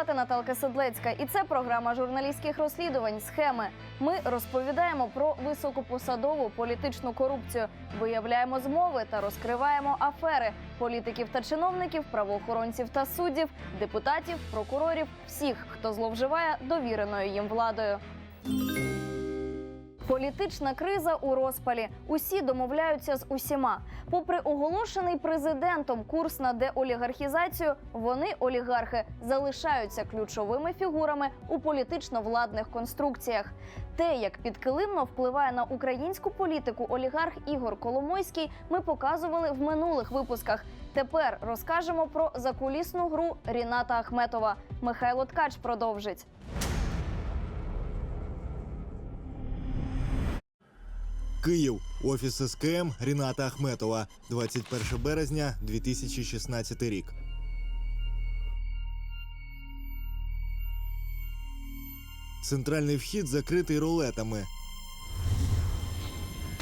Звати Наталка Седлецька, і це програма журналістських розслідувань Схеми. Ми розповідаємо про високопосадову політичну корупцію, виявляємо змови та розкриваємо афери політиків та чиновників, правоохоронців та суддів, депутатів, прокурорів, всіх, хто зловживає довіреною їм владою. Політична криза у розпалі. Усі домовляються з усіма. Попри оголошений президентом курс на деолігархізацію, вони, олігархи, залишаються ключовими фігурами у політично-владних конструкціях. Те, як підкилимно впливає на українську політику олігарх Ігор Коломойський, ми показували в минулих випусках. Тепер розкажемо про закулісну гру Ріната Ахметова. Михайло Ткач продовжить. Київ, офіс СКМ Ріната Ахметова, 21 березня 2016 рік. Центральний вхід закритий ролетами.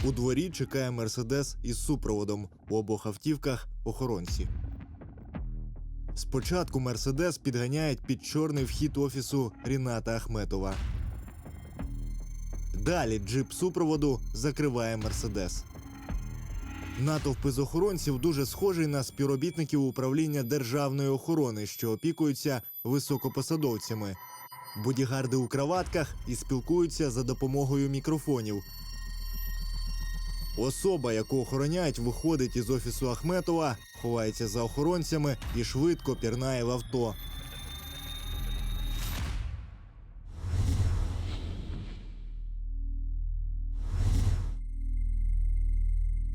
У дворі чекає мерседес із супроводом. У обох автівках охоронці. Спочатку мерседес підганяють під чорний вхід офісу Ріната Ахметова. Далі джип супроводу закриває мерседес. Натовп із охоронців дуже схожий на співробітників управління державної охорони, що опікуються високопосадовцями. Бодігарди у краватках і спілкуються за допомогою мікрофонів. Особа, яку охороняють, виходить із офісу Ахметова, ховається за охоронцями і швидко пірнає в авто.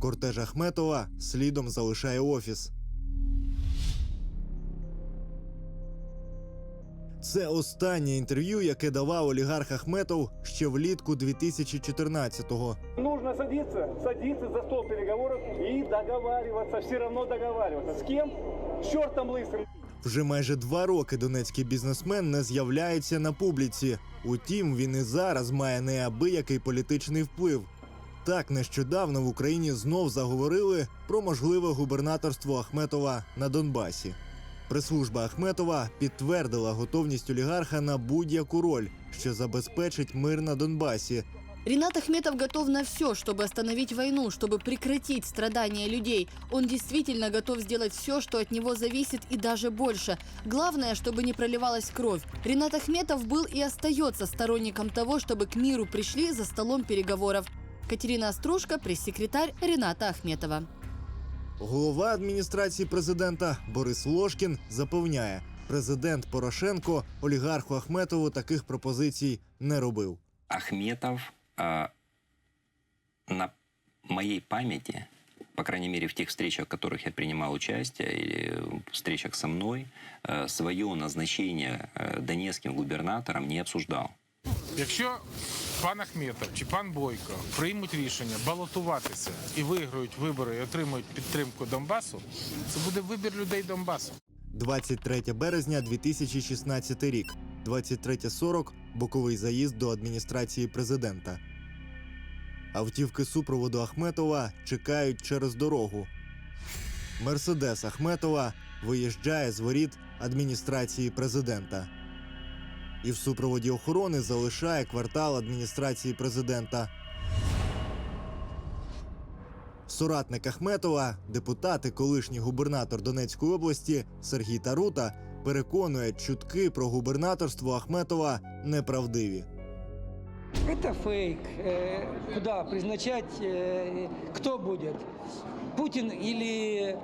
Кортеж Ахметова слідом залишає офіс. Це останнє інтерв'ю, яке давав олігарх Ахметов ще влітку 2014-го. Нужно садиться, садиться за стол переговоров и договариваться, все равно договариваться. С кем? С чертом лысым. Вже майже два роки донецький бізнесмен не з'являється на публіці. Утім, він і зараз має неабиякий політичний вплив. Так нещодавно в Україні знов заговорили про можливе губернаторство Ахметова на Донбасі. Прес-служба Ахметова підтвердила готовність олігарха на будь-яку роль, що забезпечить мир на Донбасі, Ренат Ахметов готов на все, чтобы остановить войну, чтобы прекратить страдания людей. Он действительно готов сделать все, что от него зависит и даже больше. Главное, чтобы не проливалась кровь. Ренат Ахметов был и остается сторонником того, чтобы к миру пришли за столом переговоров. Катерина Острушка, пресс-секретарь Рената Ахметова. Голова адміністрації президента Борис Лошкін запевняє, президент Порошенко олігарху Ахметову таких пропозицій не робив. Ахметов а, на моей памяти, по крайней мере в тех встречах, в которых я принимал участие, или встречах со мной, э, свое назначение э, донецким губернатором не обсуждал. Якщо пан Ахметов чи пан Бойко приймуть рішення балотуватися і виграють вибори і отримують підтримку Донбасу, це буде вибір людей Донбасу. 23 березня 2016 рік, 23.40 – боковий заїзд до адміністрації президента. Автівки супроводу Ахметова чекають через дорогу. Мерседес Ахметова виїжджає з воріт адміністрації президента І в супроводі охорони залишає квартал адміністрації президента. Соратник Ахметова, депутат і колишній губернатор Донецької області Сергій Тарута переконує, чутки про губернаторство Ахметова неправдиві. Это фейк. Э, Куда призначать, э, кто будет? Путин или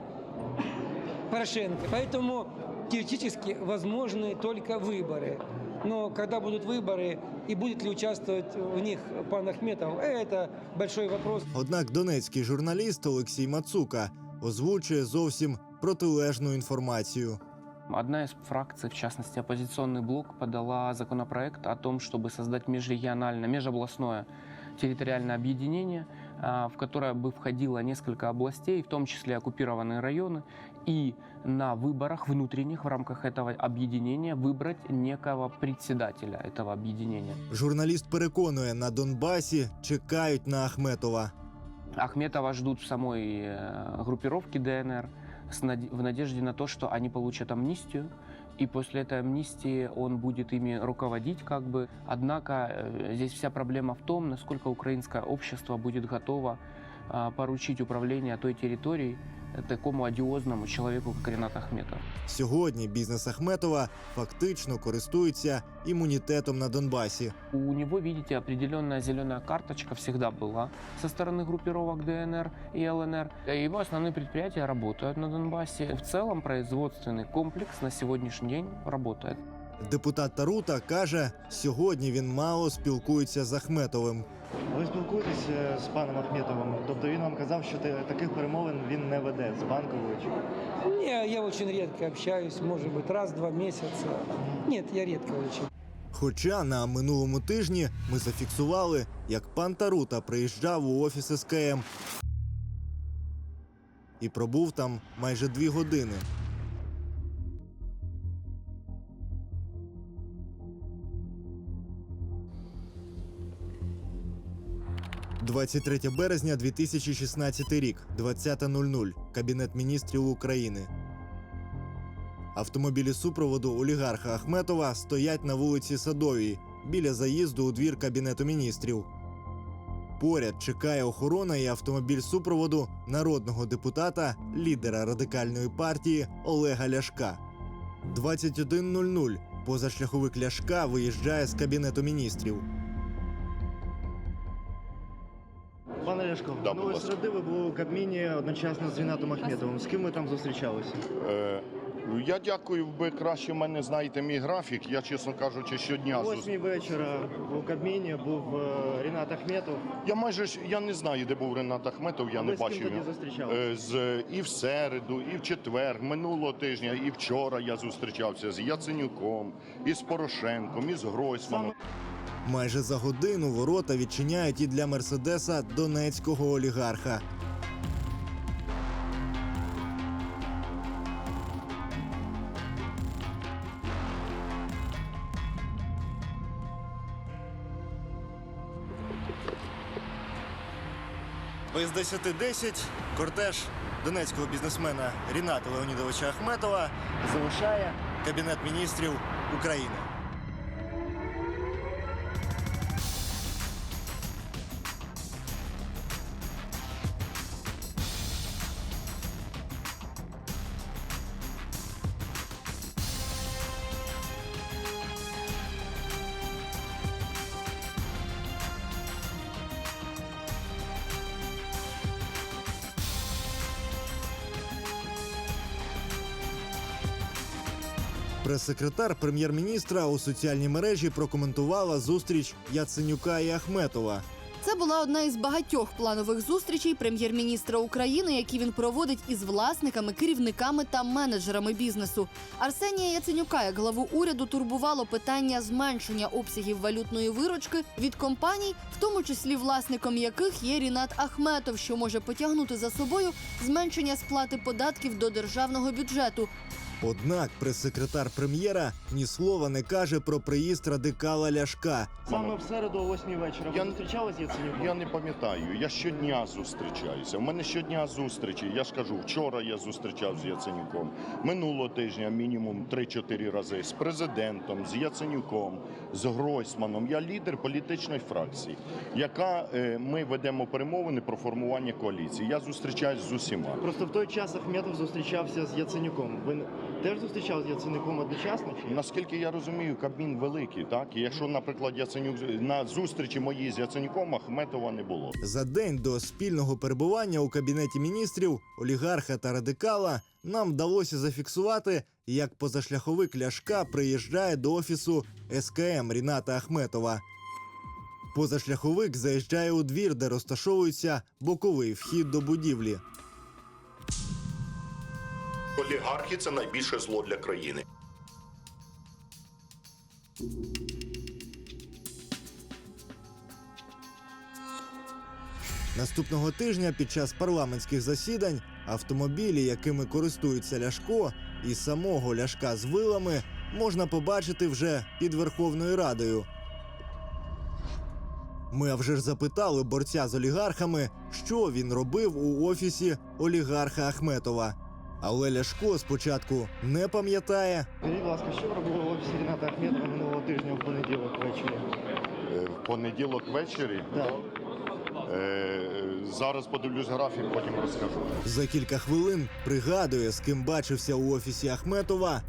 Порошенко? Поэтому теоретически возможны только выборы. Но когда будут выборы и будет ли участвовать в них пан Ахметов, это большой вопрос. Однак донецький журналіст Олексій Мацука озвучує зовсім протилежну інформацію. Одна из фракций, в частности оппозиционный блок, подала законопроект о том, чтобы создать межрегиональное, межобластное территориальное объединение, а, в которое бы входило несколько областей, в том числе оккупированные районы, и на выборах внутренних в рамках этого объединения выбрать некого председателя этого объединения. Журналіст переконує, на Донбасі чекають на Ахметова. Ахметова ждут в самой э, группировке ДНР с наде- в надежде на то, что они получат амнистию и после этой амнистии он будет ими руководить как бы. Однако э, здесь вся проблема в том, насколько украинское общество будет готово а, поручить управление той территорией э, такому одиозному человеку, как Ренат Ахметов. Сьогодні бізнес Ахметова фактично користується імунітетом на Донбасі. У него, видите, определенная зеленая карточка всегда была со стороны группировок ДНР и ЛНР. Его основные предприятия работают на Донбассе. В целом производственный комплекс на сегодняшний день работает. Депутат Тарута каже, сьогодні він мало спілкується з Ахметовим. Ви спілкуєтеся з паном Ахметовим? Тобто він вам казав, що таких перемовин він не веде з банковою чи Не, я очень редко общаюсь, может быть, раз-два месяца. Нет, я редко очень. Хоча на минулому тижні ми зафіксували, як пан Тарута приїжджав у офіс СКМ і пробув там майже дві години. «23 березня 2016 рік, 20.00. Кабінет міністрів України. Автомобілі супроводу олігарха Ахметова стоять на вулиці Садовій біля заїзду у двір Кабінету міністрів. Поряд чекає охорона і автомобіль супроводу народного депутата, лідера радикальної партії Олега Ляшка. 21.00. Позашляховик Ляшка виїжджає з Кабінету міністрів. Ляшко, Да, ну будь ви ласка. середи ви були у Кабміні одночасно з Рінатом Ахметовим. З ким ви там зустрічалися? Е, ну, я дякую, ви краще мене знаєте мій графік. Я, чесно кажучи, щодня О зус- восьмій вечора у Кабміні був е, Рінат Ахметов. Я майже ж- я не знаю, де був Ренат Ахметов, я ви не з ким бачив. тоді його. зустрічалися? Е, З і в середу, і в четвер, минулого тижня, і вчора я зустрічався з Яценюком, і з Порошенком, і з Гройсманом. Майже за годину ворота відчиняють і для мерседеса донецького олігарха. Без 10.10 кортеж донецького бізнесмена Ріната Леонідовича Ахметова залишає Кабінет міністрів України. Прес-секретар прем'єр-міністра у соціальній мережі прокоментувала зустріч Яценюка і Ахметова. Це була одна із багатьох планових зустрічей прем'єр-міністра України, які він проводить із власниками, керівниками та менеджерами бізнесу. Арсенія Яценюка, як главу уряду, турбувало питання зменшення обсягів валютної виручки від компаній, в тому числі власником яких є Рінат Ахметов, що може потягнути за собою зменшення сплати податків до державного бюджету. Однак прес-секретар прем'єра ні слова не каже про приїзд радикала Ляшка. Саме в середу о восьмій вечора ви Я- зустрічалися з Яценюком? Я не пам'ятаю, я щодня зустрічаюся. У мене щодня зустрічі. Я ж кажу, вчора я зустрічав з Яценюком. Минулого тижня мінімум 3-4 рази з президентом, з Яценюком, з Гройсманом. Я лідер політичної фракції, яка е, ми ведемо перемовини про формування коаліції. Я зустрічаюсь з усіма. Просто в той час Ахметов зустрічався з Яценюком. Ви теж зустрічалися з Яценюком одночасно? Чи? Наскільки я розумію, Кабмін великий, так? І якщо, наприклад, Яценюк на зустрічі моїй з Яценюком Ахметова не було. За день до спільного перебування у кабінеті міністрів олігарха та радикала нам вдалося зафіксувати, як позашляховик Ляшка приїжджає до офісу СКМ Ріната Ахметова. Позашляховик заїжджає у двір, де розташовується боковий вхід до будівлі. Олігархи це найбільше зло для країни. Наступного тижня під час парламентських засідань автомобілі, якими користується Ляшко, і самого Ляшка з вилами можна побачити вже під Верховною Радою. Ми вже ж запитали борця з олігархами, що він робив у офісі олігарха Ахметова. Але Ляшко спочатку не пам'ятає, Скажіть, будь ласка, що робили в офісі Ріната Ахметова минулого тижня в понеділок ввечері? Е, В понеділок ввечері. Так. Е, Зараз подивлюсь графік, потім розкажу. за кілька хвилин пригадує, з ким бачився у офісі Ахметова,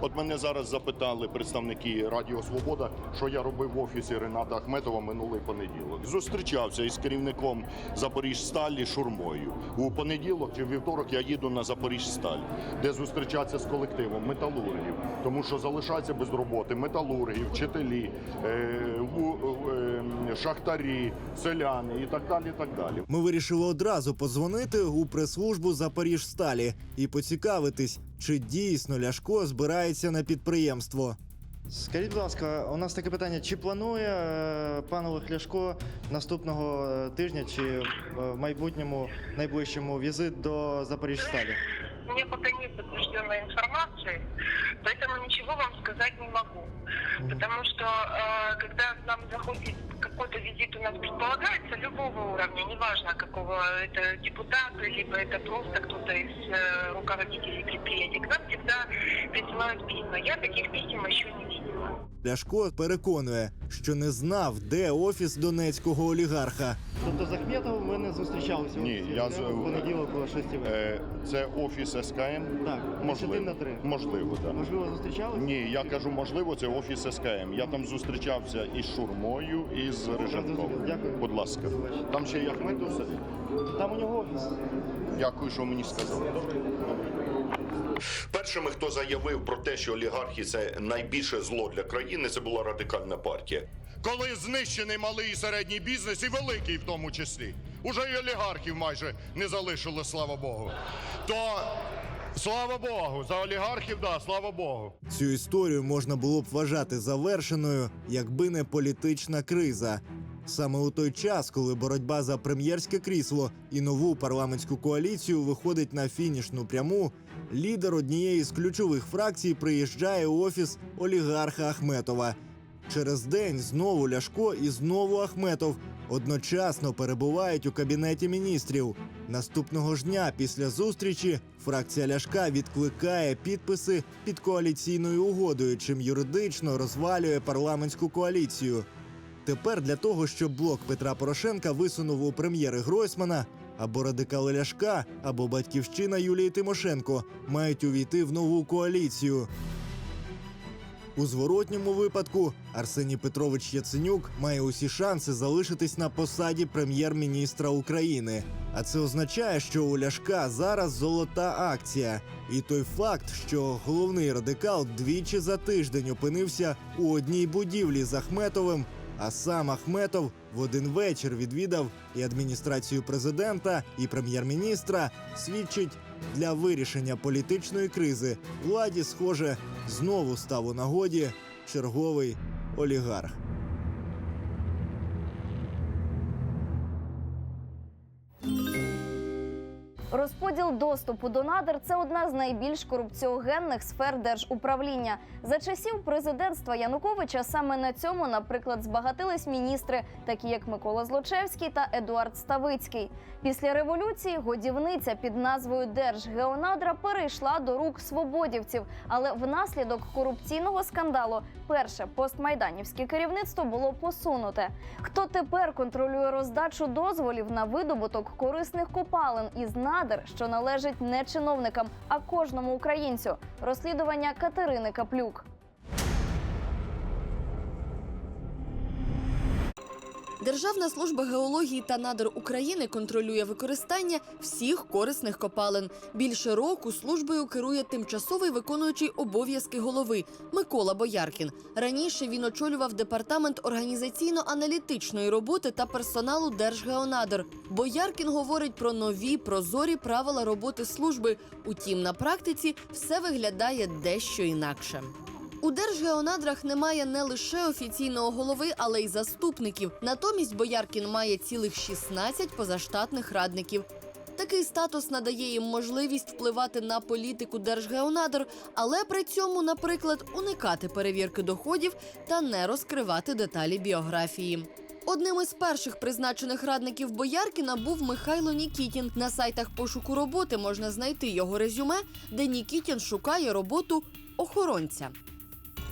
От мене зараз запитали представники Радіо Свобода, що я робив в офісі Рената Ахметова минулий понеділок. Зустрічався із керівником Запоріжсталі Шурмою. У понеділок чи вівторок я їду на Запоріжсталь, де зустрічатися з колективом металургів, тому що залишаються без роботи металурги, вчителі, е, е, шахтарі, селяни і так далі. Так далі. Ми вирішили одразу подзвонити у прес-службу Запоріжсталі і поцікавитись, чи дійсно Ляшко збирається на підприємство. Скажіть, будь ласка, у нас таке питання: чи планує е, пан Ляшко наступного е, тижня чи е, в майбутньому найближчому візит до Запоріжсталі? У меня пока нет подтвержденной информации, поэтому ничего вам сказать не могу. Потому что э, когда к нам заходит какой-то визит у нас предполагается любого уровня, неважно какого это депутат, либо это просто кто-то из э, руководителей предприятий, к нам присылают письма. Я таких писем еще не видела. Ляшко переконує, що не знав, де офіс донецького олігарха. Тобто з Ахметовим ви не зустрічалися в Ні, я з- в понеділок о 6 вечора? Е, Це офіс СКМ. Так, Можливо. 1 на 3. Можливо, так. Можливо, зустрічалися? Ні, я кажу, можливо, це офіс СКМ. Я там зустрічався із Шурмою, і з Риженком. Дякую. Будь ласка. Там ще й Ахметов сидить. Там у нього офіс. Дякую, що мені сказали. Першими, хто заявив про те, що олігархи це найбільше зло для країни, це була радикальна партія. Коли знищений малий і середній бізнес, і великий в тому числі, уже і олігархів майже не залишили, слава Богу. То слава Богу, за олігархів, да, слава Богу. Цю історію можна було б вважати завершеною, якби не політична криза. Саме у той час, коли боротьба за прем'єрське крісло і нову парламентську коаліцію виходить на фінішну пряму, лідер однієї з ключових фракцій приїжджає у офіс олігарха Ахметова. Через день знову Ляшко і знову Ахметов одночасно перебувають у кабінеті міністрів. Наступного ж дня після зустрічі фракція Ляшка відкликає підписи під коаліційною угодою, чим юридично розвалює парламентську коаліцію. Тепер для того, щоб блок Петра Порошенка висунув у прем'єри Гройсмана, або радикали Ляшка, або батьківщина Юлії Тимошенко мають увійти в нову коаліцію. У зворотньому випадку Арсеній Петрович Яценюк має усі шанси залишитись на посаді прем'єр-міністра України. А це означає, що у Ляшка зараз золота акція. І той факт, що головний радикал двічі за тиждень опинився у одній будівлі з Ахметовим, а сам Ахметов в один вечір відвідав і адміністрацію президента, і прем'єр-міністра, свідчить для вирішення політичної кризи владі, схоже, знову став у нагоді черговий олігарх. Розподіл доступу до надр це одна з найбільш корупціогенних сфер держуправління. За часів президентства Януковича саме на цьому, наприклад, збагатились міністри, такі як Микола Злочевський та Едуард Ставицький. Після революції годівниця під назвою Держгеонадра перейшла до рук свободівців, але внаслідок корупційного скандалу перше постмайданівське керівництво було посунуте. Хто тепер контролює роздачу дозволів на видобуток корисних копалин із надр, що належить не чиновникам, а кожному українцю? Розслідування Катерини Каплюк. Державна служба геології та надр України контролює використання всіх корисних копалин. Більше року службою керує тимчасовий виконуючий обов'язки голови Микола Бояркін. Раніше він очолював департамент організаційно-аналітичної роботи та персоналу Держгеонадр. Бояркін говорить про нові прозорі правила роботи служби. Утім, на практиці все виглядає дещо інакше. У Держгеонадрах немає не лише офіційного голови, але й заступників. Натомість Бояркін має цілих 16 позаштатних радників. Такий статус надає їм можливість впливати на політику Держгеонадр, але при цьому, наприклад, уникати перевірки доходів та не розкривати деталі біографії. Одним із перших призначених радників Бояркіна був Михайло Нікітін. На сайтах пошуку роботи можна знайти його резюме, де Нікітін шукає роботу охоронця.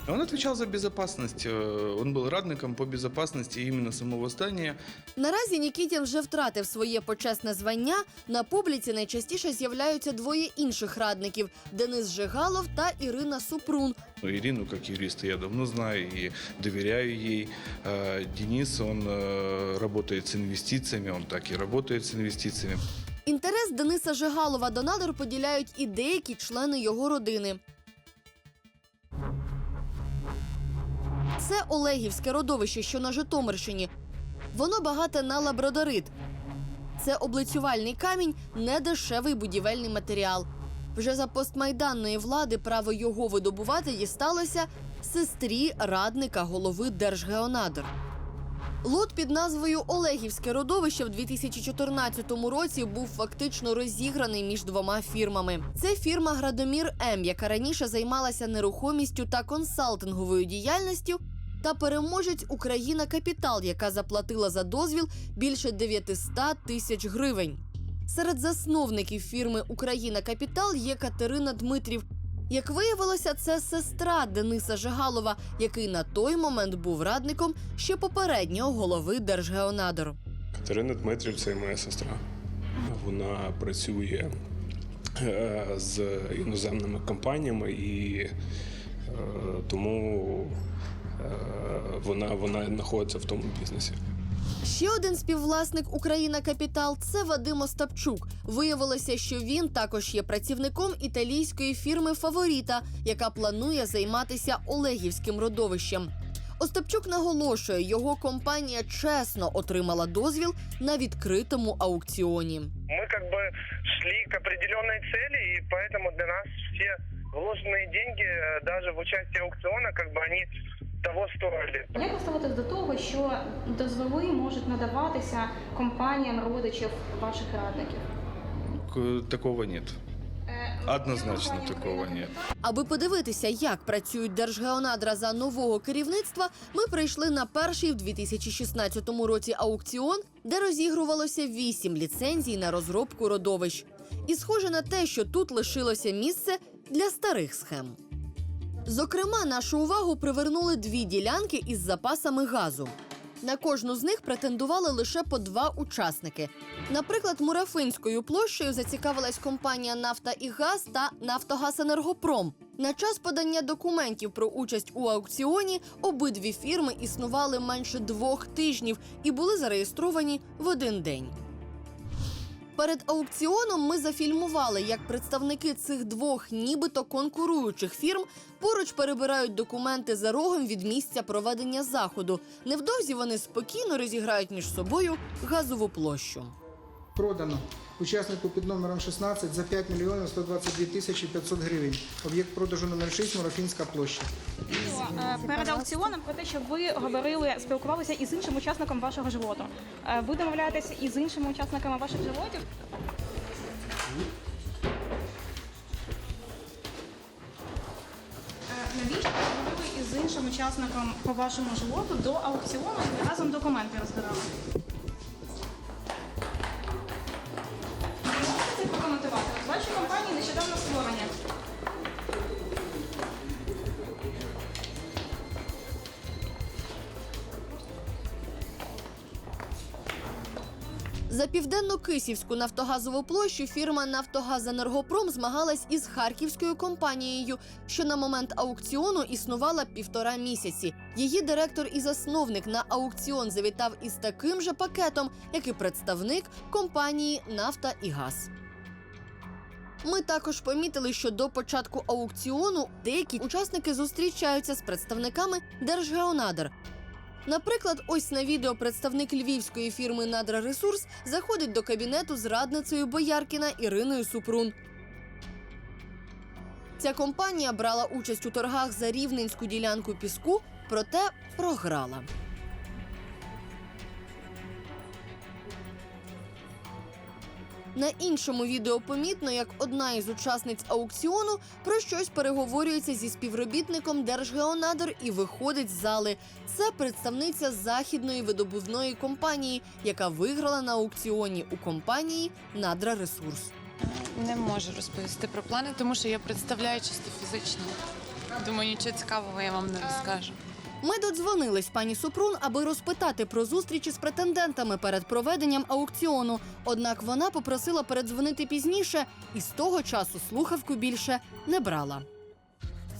Он отвечал за безопасность. Э, Он был радником по безопасности именно самого здания. Наразі Нікітін вже втратив своє почесне звання. На публіці найчастіше з'являються двоє інших радників: Денис Жигалов та Ірина Супрун. Но Ирину, как юриста, я давно знаю и доверяю ей. А Денис, он э, работает с инвестициями, он так и работает с инвестициями. Інтерес Дениса Жигалова до надр поділяють і деякі члени його родини. Це Олегівське родовище, що на Житомирщині. Воно багате на лабрадорит. Це облицювальний камінь, недешевий будівельний матеріал. Вже за постмайданної влади право його видобувати дісталося сестрі радника голови Держгеонадр. Лот під назвою Олегівське родовище в 2014 році був фактично розіграний між двома фірмами. Це фірма Градомір М, яка раніше займалася нерухомістю та консалтинговою діяльністю, та переможець Україна Капітал, яка заплатила за дозвіл більше 900 тисяч гривень. Серед засновників фірми Україна Капітал є Катерина Дмитрів. Як виявилося, це сестра Дениса Жигалова, який на той момент був радником ще попереднього голови Держгеонадр. Катерина Дмитрів це моя сестра. Вона працює е, з іноземними компаніями і е, тому вона, вона знаходиться в тому бізнесі. Ще один співвласник Україна Капітал це Вадим Остапчук. Виявилося, що він також є працівником італійської фірми Фаворіта, яка планує займатися Олегівським родовищем. Остапчук наголошує, його компанія чесно отримала дозвіл на відкритому аукціоні. Мы как бы шли к определенной цели, и поэтому для нас все вложенные деньги, э, даже в участие аукциона, как бы они того стоили. Як ви ставитесь до того, що дозволи можуть надаватися компаніям родичів ваших радників? Такого нет. Однозначно такого нет. Аби подивитися, як працюють Держгеонадра за нового керівництва, ми прийшли на перший в 2016 році аукціон, де розігрувалося вісім ліцензій на розробку родовищ. І схоже на те, що тут лишилося місце для старих схем. Зокрема, нашу увагу привернули дві ділянки із запасами газу. На кожну з них претендували лише по два учасники. Наприклад, Мурафинською площею зацікавилась компанія Нафта і Газ та Нафтогазенергопром. На час подання документів про участь у аукціоні обидві фірми існували менше двох тижнів і були зареєстровані в один день. Перед аукціоном ми зафільмували, як представники цих двох, нібито конкуруючих фірм, поруч перебирають документи за рогом від місця проведення заходу. Невдовзі вони спокійно розіграють між собою газову площу. Продано учаснику під номером 16 за 5 мільйонів 122 тисячі 500 гривень. Об'єкт продажу номер 6 Морофінська площа. Е, Перед аукціоном про те, що ви говорили, спілкувалися із іншим учасником вашого животу. Е, Ви домовляєтеся із іншими учасниками ваших животів? Е, Навіщо ви говорили із іншим учасником по вашому животу до аукціону і разом документи розбирали? Прокоментувати? Ваші компанії нещодавно створені. За південно-кисівську нафтогазову площу фірма Нафтогазенергопром змагалась із харківською компанією, що на момент аукціону існувала півтора місяці. Її директор і засновник на аукціон завітав із таким же пакетом, як і представник компанії Нафта і Газ. Ми також помітили, що до початку аукціону деякі учасники зустрічаються з представниками Держгеонадр. Наприклад, ось на відео представник львівської фірми Надраресурс заходить до кабінету з радницею Бояркіна Іриною Супрун. Ця компанія брала участь у торгах за рівненську ділянку піску, проте програла. На іншому відео помітно, як одна із учасниць аукціону про щось переговорюється зі співробітником Держгеонадр і виходить з зали. Це представниця західної видобувної компанії, яка виграла на аукціоні у компанії Надра Ресурс. Не можу розповісти про плани, тому що я представляю чисто фізично. Думаю, нічого цікавого я вам не розкажу. Ми додзвонились пані Супрун, аби розпитати про зустрічі з претендентами перед проведенням аукціону. Однак вона попросила передзвонити пізніше і з того часу слухавку більше не брала.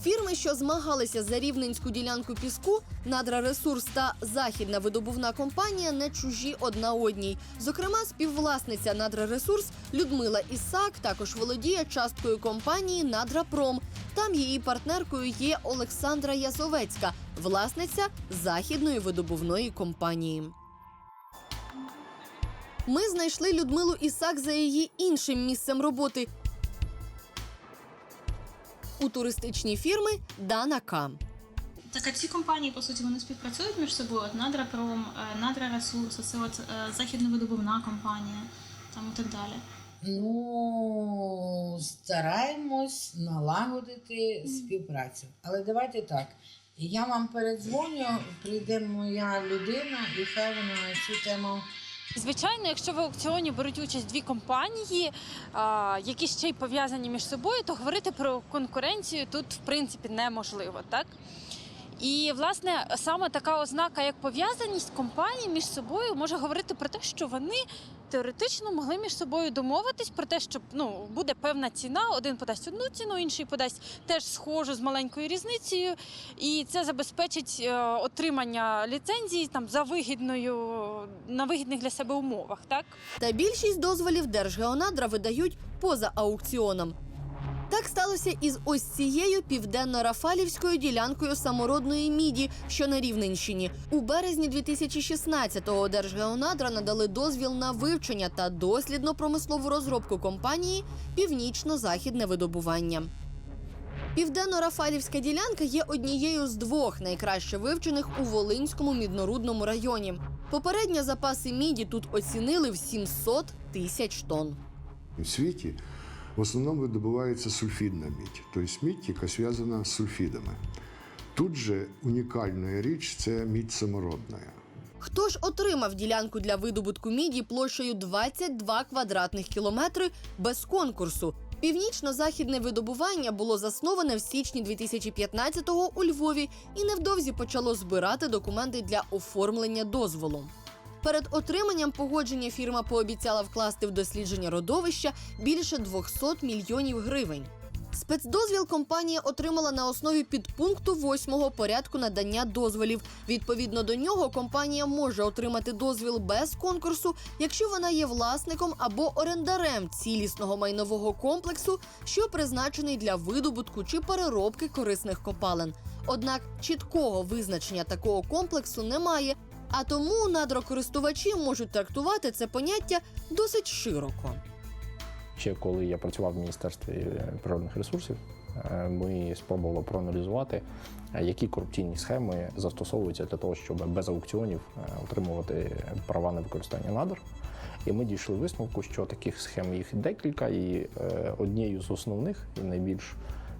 Фірми, що змагалися за рівненську ділянку піску, Надра Ресурс та Західна видобувна компанія не чужі одна одній. Зокрема, співвласниця Надра Ресурс Людмила Ісак також володіє часткою компанії Надропром. Там її партнеркою є Олександра Язовецька, власниця західної видобувної компанії. Ми знайшли Людмилу Ісак за її іншим місцем роботи у туристичній фірми Дана К. Так, а ці компанії, по суті, вони співпрацюють між собою. От Надропром, е, Надра Ресурс, це от е, західно-видобувна компанія там і так далі. Ну, стараємось налагодити співпрацю. Але давайте так. Я вам передзвоню, прийде моя людина, і хай вона цю тему. Звичайно, якщо в аукціоні беруть участь дві компанії, які ще й пов'язані між собою, то говорити про конкуренцію тут в принципі неможливо, так? І власне саме така ознака, як пов'язаність компаній між собою, може говорити про те, що вони теоретично могли між собою домовитись про те, що ну буде певна ціна, один подасть одну ціну, інший подасть теж схожу з маленькою різницею, і це забезпечить е, отримання ліцензії там за вигідною на вигідних для себе умовах, так. Та більшість дозволів Держгеонадра видають поза аукціоном. Так сталося із ось цією південно-рафалівською ділянкою самородної міді, що на Рівненщині. У березні 2016-го Держгеонадра надали дозвіл на вивчення та дослідно-промислову розробку компанії Північно-західне видобування. Південно-Рафалівська ділянка є однією з двох найкраще вивчених у Волинському міднорудному районі. Попередньо запаси міді тут оцінили в 700 тисяч тонн. У світі в основному видобувається сульфідна мідь, тобто мідь, яка зв'язана з сульфідами. Тут же унікальна річ це мідь самородна. Хто ж отримав ділянку для видобутку міді площею 22 квадратних кілометри без конкурсу? Північно-західне видобування було засноване в січні 2015-го у Львові і невдовзі почало збирати документи для оформлення дозволу. Перед отриманням погодження фірма пообіцяла вкласти в дослідження родовища більше 200 мільйонів гривень. Спецдозвіл компанія отримала на основі підпункту 8 порядку надання дозволів. Відповідно до нього, компанія може отримати дозвіл без конкурсу, якщо вона є власником або орендарем цілісного майнового комплексу, що призначений для видобутку чи переробки корисних копалин. Однак чіткого визначення такого комплексу немає. А тому надрокористувачі можуть трактувати це поняття досить широко. Ще коли я працював в міністерстві е, природних ресурсів, е, ми спробували проаналізувати, е, які корупційні схеми застосовуються для того, щоб без аукціонів отримувати права на використання надр. І ми дійшли висновку, що таких схем їх декілька, і однією з основних і найбільш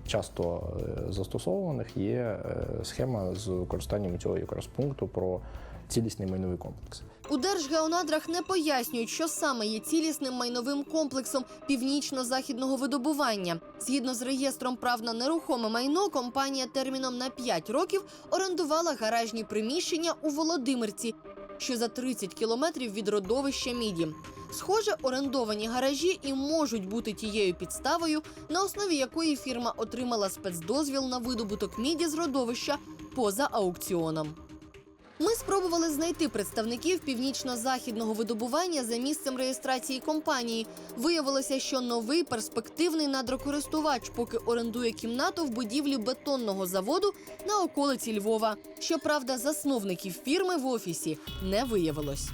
часто застосованих є схема з використанням цього якраз пункту про цілісний майновий комплекс. У Держгеонадрах не пояснюють, що саме є цілісним майновим комплексом північно-західного видобування. Згідно з реєстром прав на нерухоме майно, компанія терміном на 5 років орендувала гаражні приміщення у Володимирці, що за 30 кілометрів від родовища міді. Схоже, орендовані гаражі і можуть бути тією підставою, на основі якої фірма отримала спецдозвіл на видобуток міді з родовища поза аукціоном. Ми спробували знайти представників північно-західного видобування за місцем реєстрації компанії. Виявилося, що новий перспективний надрокористувач поки орендує кімнату в будівлі бетонного заводу на околиці Львова. Щоправда, засновників фірми в офісі не виявилось.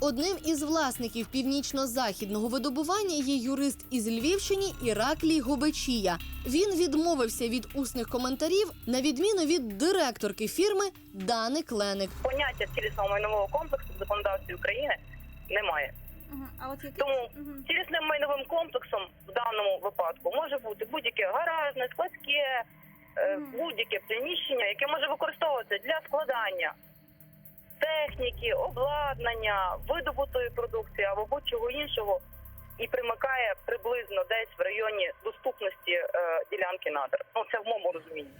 Одним із власників північно-західного видобування є юрист із Львівщини Іраклій Гобечія. Він відмовився від усних коментарів на відміну від директорки фірми Дани Кленик. Поняття цілісного майнового комплексу в законодавстві України немає. А от які Тому цілісним майновим комплексом в даному випадку може бути будь-яке гаражне, складське, е, будь-яке приміщення, яке може використовуватися для складання техніки, обладнання, видобутої продукції або будь-чого іншого, і примикає приблизно десь в районі доступності е, ділянки надр. Ну це в моєму розумінні.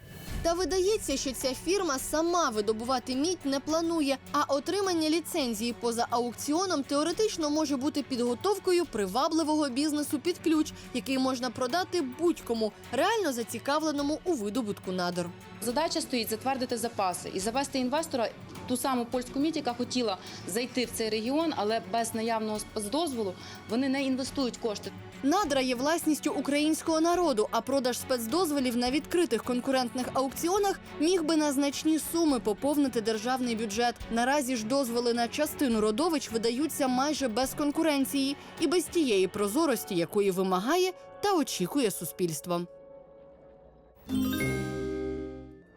Та видається, що ця фірма сама видобувати мідь не планує, а отримання ліцензії поза аукціоном теоретично може бути підготовкою привабливого бізнесу під ключ, який можна продати будь-кому реально зацікавленому у видобутку надр. Задача стоїть затвердити запаси і завести інвестора ту саму польську мідь, яка хотіла зайти в цей регіон, але без наявного спецдозволу вони не інвестують кошти. Надра є власністю українського народу, а продаж спецдозволів на відкритих конкурентних аукціонах міг би на значні суми поповнити державний бюджет. Наразі ж дозволи на частину родовищ видаються майже без конкуренції і без тієї прозорості, якої вимагає та очікує суспільство.